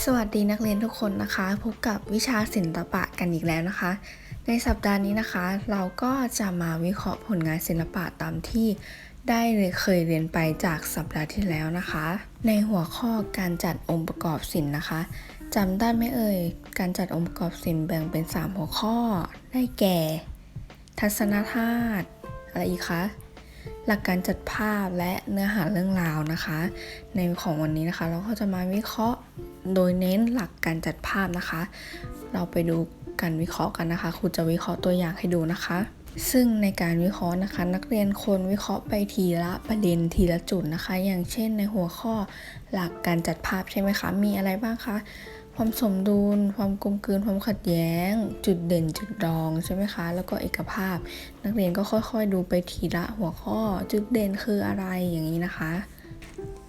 สวัสดีนักเรียนทุกคนนะคะ พบกับวิชาศิลปะกันอีกแล้วนะคะ ในสัปดาห์นี้นะคะ เราก็จะมาวิเคราะห์ผลงานศิลปะตามที่ได้เคยเรียนไปจากสัปดาห์ที่แล้วนะคะ ในหัวข้อการจัดองค์ประกอบศิลป์นะคะจำได้ไหมเอ่ยการจัดองค์ประกอบศิลป์แบ่งเป็น 3 หัวข้อ ได้แก่ ทัศนธาตุอะไรอีกคะหลักการจัดภาพและเนื้อหาเรื่องราวนะคะ ในของวันนี้นะคะ เราก็จะมาวิเคราะห์ โดยเน้นหลักการจัดภาพนะคะ เราไปดูการวิเคราะห์กันนะคะ ครูจะวิเคราะห์ตัวอย่างให้ดูนะคะ ซึ่งในการวิเคราะห์นะคะ นักเรียนควรวิเคราะห์ไปทีละประเด็นทีละจุดนะคะ อย่างเช่นในหัวข้อหลักการจัดภาพใช่ไหมคะ มีอะไรบ้างคะ ความสมดุล ความกลมกลืน ความขัดแย้ง จุดเด่น จุดรองใช่ไหมคะ แล้วก็เอกภาพ นักเรียนก็ค่อยๆ ดูไปทีละหัวข้อ จุดเด่นคืออะไรอย่างนี้นะคะ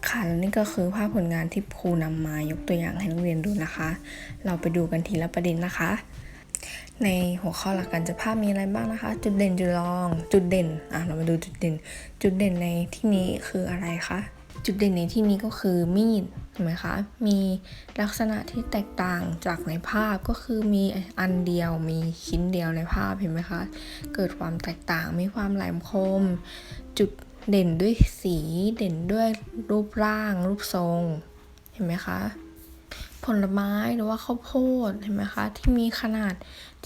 ค่ะแล้วนี่ก็คือภาพผลงานที่ครูนำมายกตัวอย่างให้นักเรียนดูนะคะ เราไปดูกันทีละประเด็นนะคะ ในหัวข้อหลักการจัดภาพมีอะไรบ้างนะคะ จุดเด่นจุดรอง จุดเด่นอะเรามาดูจุดเด่น จุดเด่นในที่นี้คืออะไรคะจุดเด่นในที่นี้ก็คือมีดเห็นไหมคะ มีลักษณะที่แตกต่างจากในภาพก็คือมีอันเดียวมีชิ้นเดียวในภาพเห็นไหมคะ เกิดความแตกต่างมีความแหลมคม จุด เด่นด้วยสีเด่นด้วยรูปร่าง รูปทรง เห็นไหมคะ ผลไม้หรือว่าข้าวโพดเห็นไหมคะ ที่มีขนาด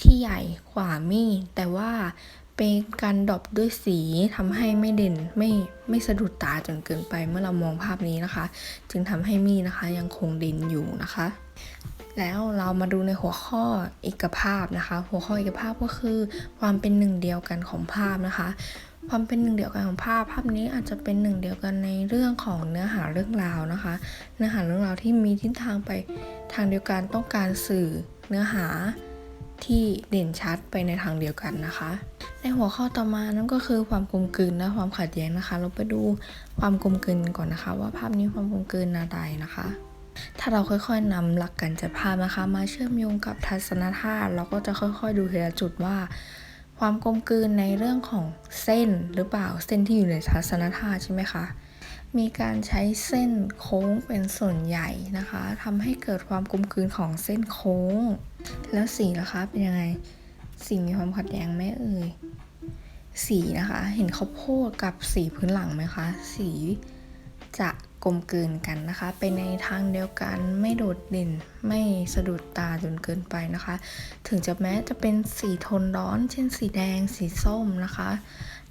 ที่ใหญ่กว่ามีดแต่ว่าเป็นการดรอปด้วยสีทำให้ไม่เด่นไม่ไม่สะดุดตาจนเกินไปเมื่อเรามองภาพนี้นะคะ จึงทำให้มีนะคะยังคงเด่นอยู่นะคะ แล้วเรามาดูในหัวข้อเอกภาพนะคะ หัวข้อเอกภาพก็คือความเป็นหนึ่งเดียวกันของภาพนะคะ ความเป็นหนึ่งเดียวกันของภาพ ภาพนี้อาจจะเป็นหนึ่งเดียวกันในเรื่องของเนื้อหาเรื่องราวนะคะ เนื้อหาเรื่องราวที่มีทิศทางไปทางเดียวกันต้องการสื่อเนื้อหาที่เด่นชัดไปในทางเดียวกันนะคะ ในหัวข้อต่อมานั่นก็คือความกลมกลืนและความขัดแย้งนะคะ เราไปดูความกลมกลืนก่อนนะคะ ว่าภาพนี้ความกลมกลืนอะไรนะคะ ถ้าเราค่อยๆนำหลักการจัดภาพนะคะ มาเชื่อมโยงกับทัศนธาตุเราก็จะค่อยๆ ดูทีละจุดว่า ความกลมกลืนในเรื่องของเส้นหรือเปล่าเส้นที่อยู่ในทัศนธาตุใช่ไหมคะมีการใช้เส้นโค้งเป็นส่วนใหญ่นะคะทำให้เกิดความกลมกลืนของเส้นโค้ง แล้วสีล่ะคะ เป็นยังไง สีมีความขัดแย้งไหมเอ่ยสีนะคะ เห็นข้าวโพดกับสีพื้นหลังไหมคะ สีจะ กลมกลืนกันนะคะ ไปในทางเดียวกันไม่โดดเด่นไม่สะดุดตาจนเกินไปนะคะ ถึงจะแม้จะเป็นสีโทนร้อน เช่นสีแดงสีส้มนะคะ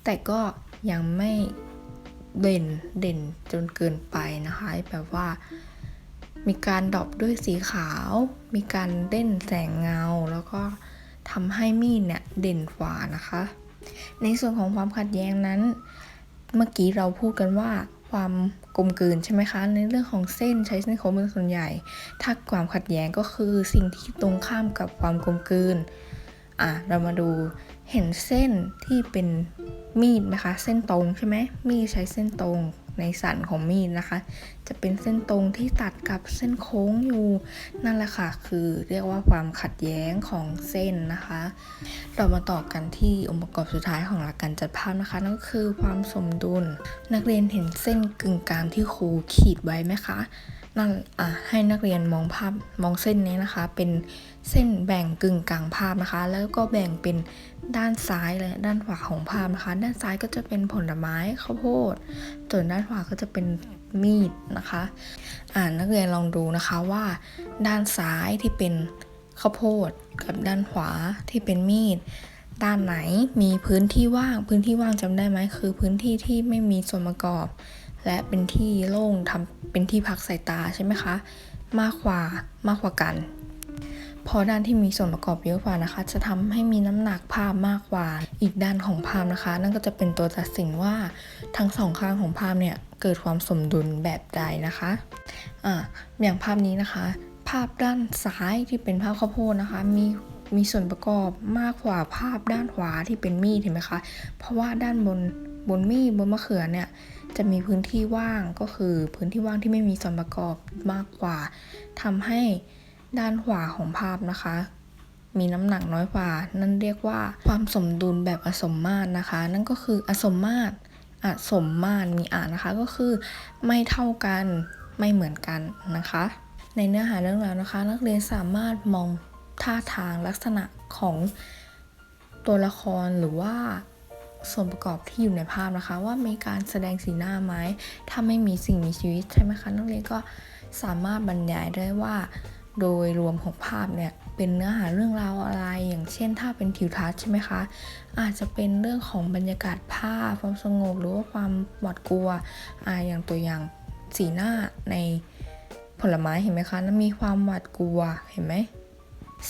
แต่ก็ยังไม่เด่นเด่นจนเกินไปนะคะ แบบว่ามีการดรอปด้วยสีขาว มีการเด่นแสงเงา แล้วก็ทำให้มีดเนี่ยเด่นกว่านะคะ ในส่วนของความขัดแย้งนั้น เมื่อกี้เราพูดกันว่า ความกลมกลืนใช่ไหมคะ ในเรื่องของเส้นใช้เส้นโค้งเป็นส่วนใหญ่ ถ้าความขัดแย้งก็คือสิ่งที่ตรงข้ามกับความกลมกลืนอะเรามาดูเห็นเส้นที่เป็นมีดไหมคะ เส้นตรงใช่ไหมมีดใช้เส้นตรง ในสันของมีดนะคะ จะเป็นเส้นตรงที่ตัดกับเส้นโค้งอยู่ นั่นแหละค่ะ คือเรียกว่าความขัดแย้งของเส้นนะคะ เรามาต่อกันที่องค์ประกอบสุดท้ายของหลักการจัดภาพนะคะ นั่นก็คือความสมดุล นักเรียนเห็นเส้นกึ่งกลางที่ครูขีดไว้ไหมคะ นั่นอะให้นักเรียนมองภาพมองเส้นนี้นะคะ เป็นเส้นแบ่งกึ่งกลางภาพนะคะ แล้วก็แบ่งเป็นด้านซ้ายและด้านขวาของภาพนะคะ ด้านซ้ายก็จะเป็นผลไม้ข้าวโพดส่วนด้านขวาก็จะเป็นมีดนะคะอ่านนักเรียนลองดูนะคะว่า ด้านซ้ายที่เป็นข้าวโพดกับด้านขวาที่เป็นมีด ด้านไหนมีพื้นที่ว่าง พื้นที่ว่างจำได้ไหมคือพื้นที่ที่ไม่มีส่วนประกอบ และเป็นที่โล่งทำเป็นที่พักสายตาใช่ไหมคะ มากกว่ามากกว่ากันเพราะด้านที่มีส่วนประกอบเยอะกว่านะคะ จะทำให้มีน้ำหนักภาพมากกว่า อีกด้านของภาพนะคะ นั่นก็จะเป็นตัวตัดสินว่าทั้งสองข้างของภาพเนี่ยเกิดความสมดุลแบบใดนะคะอะอย่างภาพนี้นะคะ ภาพด้านซ้ายที่เป็นภาพข้าวโพดนะคะ มีมีส่วนประกอบมากกว่าภาพด้านขวาที่เป็นมีดเห็นไหมคะ เพราะว่าด้านบนบนมีดบนมะเขือเนี่ย จะมีพื้นที่ว่างก็คือพื้นที่ว่างที่ไม่มีส่วนประกอบมากกว่าทำให้ด้านขวาของภาพนะคะ มีน้ำหนักน้อยกว่า นั่นเรียกว่าความสมดุลแบบอสมมาตรนะคะ นั่นก็คืออสมมาตรอสมมาตรมีอ่านนะคะก็คือไม่เท่ากันไม่เหมือนกันนะคะ ในเนื้อหาเรื่องราวนะคะ นักเรียนสามารถมองท่าทางลักษณะของตัวละครหรือว่า ส่วนประกอบที่อยู่ในภาพนะคะ ว่ามีการแสดงสีหน้าไหมถ้าไม่มีสิ่งมีชีวิตใช่ไหมคะนักเรียนก็สามารถบรรยายได้ว่า โดยรวมของภาพเนี่ยเป็นเนื้อหาเรื่องราวอะไร อย่างเช่น ถ้าเป็นทิวทัศน์ใช่ไหมคะ อาจจะเป็นเรื่องของบรรยากาศภาพความสงบหรือว่าความหวาดกลัวอ่าอย่างตัวอย่างสีหน้าในผลไม้เห็นไหมคะ มีความหวาดกลัวเห็นไหม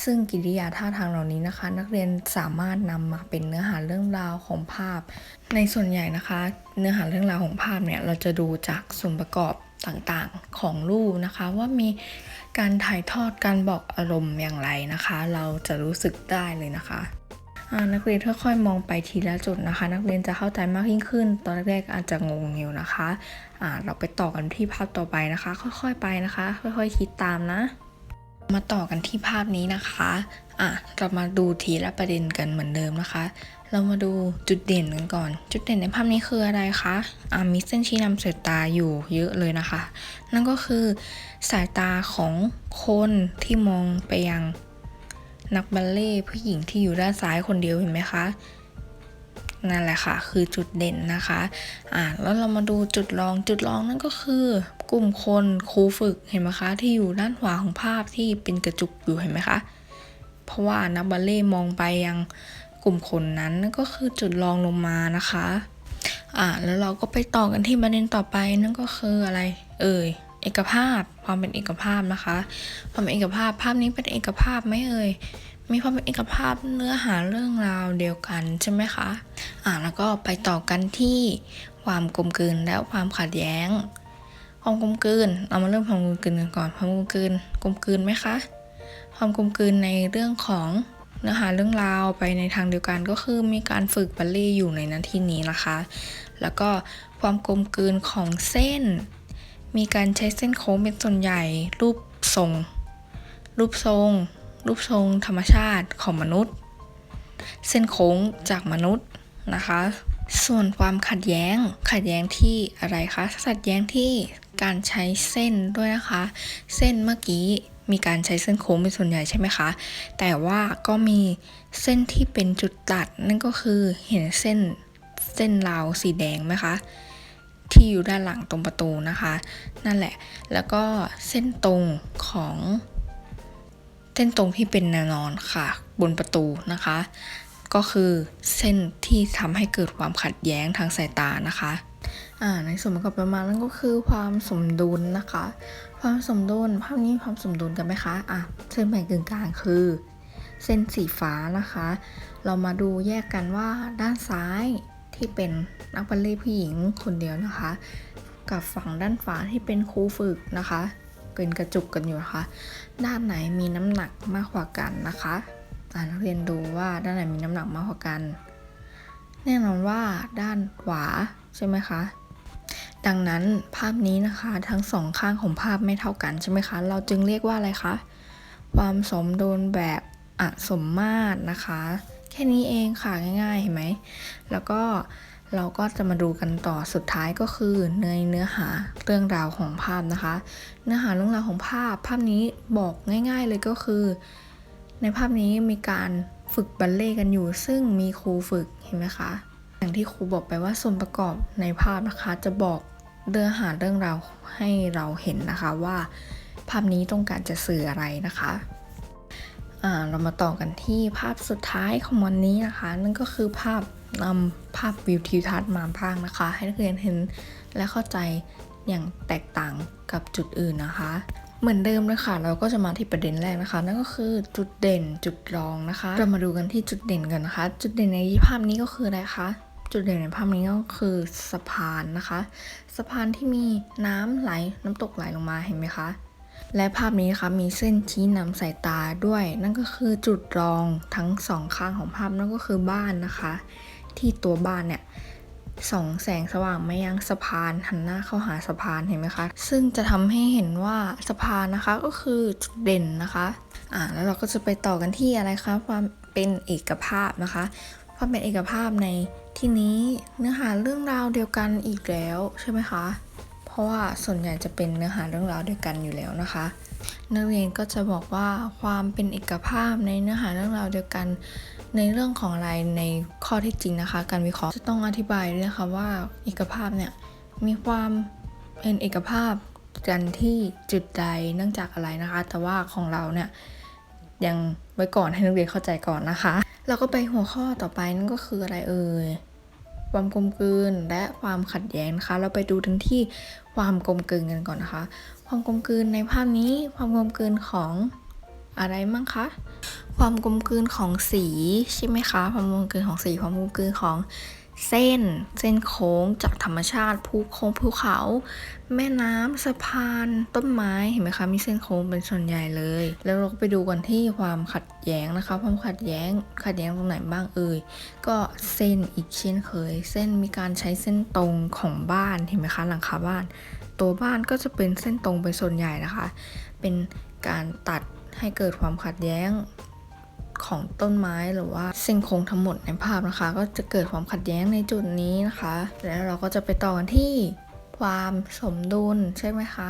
ซึ่งกิริยาท่าทางเหล่านี้นะคะ นักเรียนสามารถนำมาเป็นเนื้อหาเรื่องราวของภาพ ในส่วนใหญ่นะคะ เนื้อหาเรื่องราวของภาพเนี่ยเราจะดูจากส่วนประกอบต่างๆของรูปนะคะ ว่ามีการถ่ายทอดการบอกอารมณ์อย่างไรนะคะ เราจะรู้สึกได้เลยนะคะนักเรียนค่อยๆมองไปทีละจุดนะคะ นักเรียนจะเข้าใจมากยิ่งขึ้น ตอนแรกๆอาจจะงงอยู่นะคะอ่าเราไปต่อกันที่ภาพต่อไปนะคะ ค่อยๆไปนะคะ ค่อยๆคิดตามนะ มาต่อกันที่ภาพนี้นะคะ อะ เรามาดูทีละประเด็นกันเหมือนเดิมนะคะ เรามาดูจุดเด่นกันก่อน จุดเด่นในภาพนี้คืออะไรคะ อ่ามีเส้นชี้นำสายตาอยู่เยอะเลยนะคะ นั่นก็คือสายตาของคนที่มองไปยังนักบัลเล่ผู้หญิงที่อยู่ด้านซ้ายคนเดียวเห็นไหมคะ นั่นแหละค่ะ คือจุดเด่นนะคะอ่าแล้วเรามาดูจุดรองจุดรองนั่นก็คือกลุ่มคนครูฝึกเห็นไหมคะ ที่อยู่ด้านขวาของภาพที่เป็นกระจุกอยู่เห็นไหมคะ เพราะว่านักบัลเล่ต์มองไปยังกลุ่มคนนั้นนั่นก็คือจุดรองลงมานะคะอ่าแล้วเราก็ไปต่อกันที่ประเด็นต่อไปนั่นก็คืออะไร เอ่ย เอกภาพ ความเป็นเอกภาพนะคะความเป็นเอกภาพภาพนี้เป็นเอกภาพไหมเอ่ยมีความเป็นเอกภาพเนื้อหาเรื่องราวเดียวกันใช่ไหมคะอ่าแล้วก็ไปต่อกันที่ความกลมกลืนและความขัดแย้ง ความกลมกลืนเรามาเริ่มความกลมกลืนกันก่อนความกลมกลืนกลมกลืนไหมคะความกลมกลืนในเรื่องของเนื้อหาเรื่องราวไปในทางเดียวกันก็คือมีการฝึกบัลเล่อยู่ในหนาที่นี้นะคะ แล้วก็ความกลมกลืนของเส้น มีการใช้เส้นโค้งเป็นส่วนใหญ่ รูปทรง รูปทรง รูปทรง ธรรมชาติของมนุษย์ เส้นโค้งจากมนุษย์นะคะ ส่วนความขัดแย้ง ขัดแย้งที่อะไรคะขัดแย้งที่การใช้เส้นด้วยนะคะ เส้นเมื่อกี้มีการใช้เส้นโค้งเป็นส่วนใหญ่ใช่ไหมคะ แต่ว่าก็มีเส้นที่เป็นจุดตัดนั่นก็คือเห็นเส้นเส้นราวสีแดงไหมคะ ที่อยู่ด้านหลังตรงประตูนะคะ นั่นแหละ แล้วก็เส้นตรงของ เส้นตรงที่เป็นแนวนอนค่ะ บนประตูนะคะ ก็คือเส้นที่ทำให้เกิดความขัดแย้งทางสายตานะคะในส่วนประกอบประมาณนั้นก็คือความสมดุลนะคะ ความสมดุลภาพนี้ความสมดุลกันไหมคะอะเส้นแบ่งกึ่งกลางคือ เส้นสีฟ้านะคะ เรามาดูแยกกันว่าด้านซ้าย ที่เป็นนักบัลเล่ผู้หญิงคนเดียวนะคะ กับฝั่งด้านขวาที่เป็นครูฝึกนะคะเป็นกระจุกกันอยู่นะคะ ด้านไหนมีน้ำหนักมากกว่ากันนะคะนักเรียนดูว่าด้านไหนมีน้ำหนักมากกว่ากัน แน่นอนว่าด้านขวาใช่ไหมคะดังนั้นภาพนี้นะคะทั้งสองข้างของภาพไม่เท่ากันใช่ไหมคะ เราจึงเรียกว่าอะไรคะ ความสมดุลแบบอสมมาตรนะคะ ค่นี้เองค่ะง่ายๆเห็นไหม แล้วก็เราก็จะมาดูกันต่อสุดท้ายก็คือในเนื้อหาเรื่องราวของภาพนะคะ เนื้อหาเรื่องราวของภาพ ภาพนี้บอกง่าย ๆเลยก็คือ ในภาพนี้มีการฝึกบัลเล่กันอยู่ ซึ่งมีครูฝึกเห็นไหมคะอย่างที่ครูบอกไปว่าส่วนประกอบในภาพนะคะ จะบอกเนื้อหาเรื่องราวให้เราเห็นนะคะว่า ภาพนี้ต้องการจะสื่ออะไรนะคะ เรามาต่อกันที่ภาพสุดท้ายของวันนี้นะคะ นั่นก็คือภาพนำภาพวิวทิวทัศน์มาพากนะคะ ให้นักเรียนเห็นและเข้าใจอย่างแตกต่างกับจุดอื่นนะคะ เหมือนเดิมเลยค่ะ เราก็จะมาที่ประเด็นแรกนะคะ นั่นก็คือจุดเด่นจุดรองนะคะ เรามาดูกันที่จุดเด่นกันนะคะ จุดเด่นในภาพนี้ก็คืออะไรคะจุดเด่นในภาพนี้ก็คือสะพานนะคะ สะพานที่มีน้ำไหลน้ำตกไหลลงมาเห็นไหมคะ และภาพนี้นะคะมีเส้นชี้นำสายตาด้วย นั่นก็คือจุดรองทั้งสองข้างของภาพนั่นก็คือบ้านนะคะ ที่ตัวบ้านเนี่ยส่องแสงสว่างมายังสะพานหันหน้าเข้าหาสะพานเห็นไหมคะ ซึ่งจะทำให้เห็นว่าสะพานนะคะก็คือจุดเด่นนะคะอ่าแล้วเราก็จะไปต่อกันที่อะไรคะความเป็นเอกภาพนะคะความเป็นเอกภาพในที่นี้เนื้อหาเรื่องราวเดียวกันอีกแล้วใช่ไหมคะ ราะว่าส่วนใหญ่จะเป็นเนื้อหาเรื่องราวเดียวกันอยู่แล้วนะคะ นักเรียนก็จะบอกว่าความเป็นเอกภาพในเนื้อหาเรื่องราวเดียวกัน ในเรื่องของอะไรในข้อเที่จริงนะคะ การวิเคราะห์จะต้องอธิบายด้วยนะคะว่าเอกภาพเนี่ยมีความเป็นเอกภาพกันที่จุดใดเนื่องจากอะไรนะคะ แต่ว่าของเราเนี่ยยังไว้ก่อนให้นักเรียนเข้าใจก่อนนะคะเราก็ไปหัวข้อต่อไปนั่นก็คืออะไรเอ่ย ความกลมกลืนและความขัดแย้งนะคะ เราไปดูทั้งที่ความกลมกลืนกันก่อนนะคะ ความกลมกลืนในภาพนี้ ความกลมกลืนของอะไรมั่งคะ ความกลมกลืนของสีใช่ไหมคะ ความกลมกลืนของสี ความกลมกลืนของ เส้น เส้นโค้งจากธรรมชาติภูโค้งภูเขา แม่น้ำสะพานต้นไม้เห็นไหมคะมีเส้นโค้งเป็นส่วนใหญ่เลย แล้วเราก็ไปดูกันที่ความขัดแย้งนะคะความขัดแย้งขัดแย้งตรงไหนบ้างเอ่ยก็เส้นอีกเช่นเคย เส้นมีการใช้เส้นตรงของบ้านเห็นไหมคะหลังคาบ้าน ตัวบ้านก็จะเป็นเส้นตรงเป็นส่วนใหญ่นะคะ เป็นการตัดให้เกิดความขัดแย้ง ของต้นไม้หรือว่าเส้นโค้งทั้งหมดในภาพนะคะ ก็จะเกิดความขัดแย้งในจุดนี้นะคะ แล้วเราก็จะไปต่อกันที่ความสมดุลใช่ไหมคะ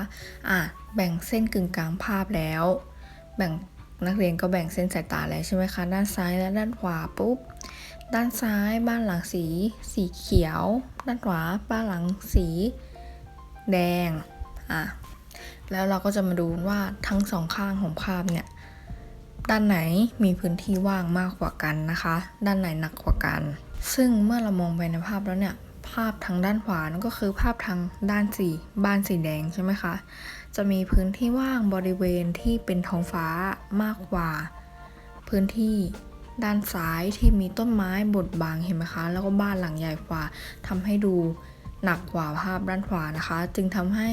อะ แบ่งเส้นกึ่งกลางภาพแล้ว แบ่งนักเรียนก็แบ่งเส้นสายตาแล้วใช่ไหมคะ ด้านซ้ายและด้านขวาปุ๊บ ด้านซ้ายบ้านหลังสี สีเขียว ด้านขวาบ้านหลังสี แดง อะ แล้วเราก็จะมาดูว่าทั้งสองข้างของภาพเนี่ย ด้านไหนมีพื้นที่ว่างมากกว่ากันนะคะ ด้านไหนหนักกว่ากัน ซึ่งเมื่อเรามองไปในภาพแล้วเนี่ย ภาพทางด้านขวานั่นก็คือภาพทางด้านสีบ้านสีแดงใช่ไหมคะ จะมีพื้นที่ว่างบริเวณที่เป็นท้องฟ้ามากกว่า พื้นที่ด้านซ้ายที่มีต้นไม้บดบังเห็นไหมคะ แล้วก็บ้านหลังใหญ่กว่าทำให้ดู หนักกว่าภาพด้านขวานะคะ จึงทำให้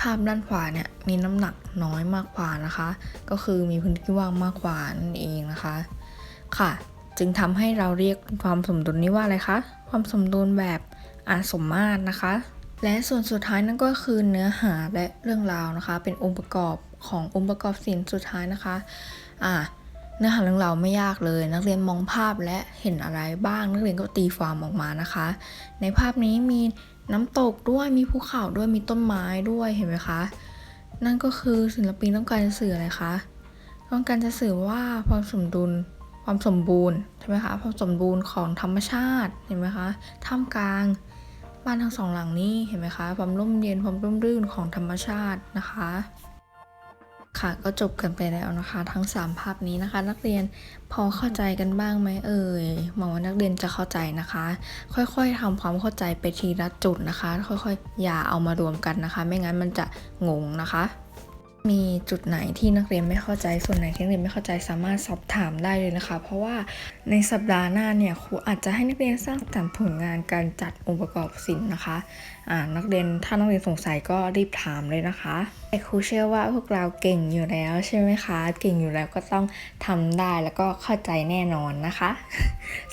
ภาพด้านขวาเนี่ยมีน้ำหนักน้อยมากกว่านะคะ ก็คือมีพื้นที่ว่างมากกว่านั่นเองนะคะ ค่ะ จึงทำให้เราเรียกความสมดุลนี้ว่าอะไรคะความสมดุลแบบอาสมมาตรนะคะ และส่วนสุดท้ายนั่นก็คือเนื้อหาและเรื่องราวนะคะ เป็นองค์ประกอบขององค์ประกอบศิลป์สุดท้ายนะคะอ่าเนื้อหาเรื่องราวไม่ยากเลย นักเรียนมองภาพและเห็นอะไรบ้าง นักเรียนก็ตีความออกมานะคะ ในภาพนี้มี น้ำตกด้วยมีภูเขาด้วยมีต้นไม้ด้วยเห็นไหมคะ นั่นก็คือศิลปินต้องการจะสื่ออะไรคะต้องการจะสื่อว่าความสมดุลความสมบูรณ์ใช่ไหมคะความสมบูรณ์ของธรรมชาติเห็นไหมคะท่ามกลางบ้านทั้งสองหลังนี้เห็นไหมคะความร่มเย็นความร่มรื่นของธรรมชาตินะคะ ค่ะก็จบกันไปแล้วนะคะ ทั้ง 3 ภาพนี้นะคะ นักเรียนพอเข้าใจกันบ้างไหมเอ่ยหวังว่านักเรียนจะเข้าใจนะคะ ค่อยๆทำความเข้าใจไปทีละจุดนะคะ ค่อยๆ อย่าเอามารวมกันนะคะ ไม่งั้นมันจะงงนะคะ มีจุดไหนที่นักเรียนไม่เข้าใจ ส่วนไหนที่นักเรียนไม่เข้าใจสามารถสอบถามได้เลยนะคะ เพราะว่าในสัปดาห์หน้าเนี่ยครูอาจจะให้นักเรียนสร้างสรรค์ผลงานการจัดองค์ประกอบศิลป์นะคะอ่านักเรียนถ้านักเรียนสงสัยก็รีบถามเลยนะคะแต่ครูเชื่อว่าพวกเราเก่งอยู่แล้วใช่ไหมคะ เก่งอยู่แล้วก็ต้องทำได้แล้วก็เข้าใจแน่นอนนะคะ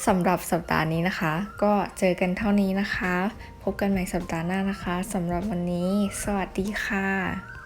สำหรับสัปดาห์นี้นะคะ ก็เจอกันเท่านี้นะคะ พบกันใหม่สัปดาห์หน้านะคะสำหรับวันนี้ สวัสดีค่ะ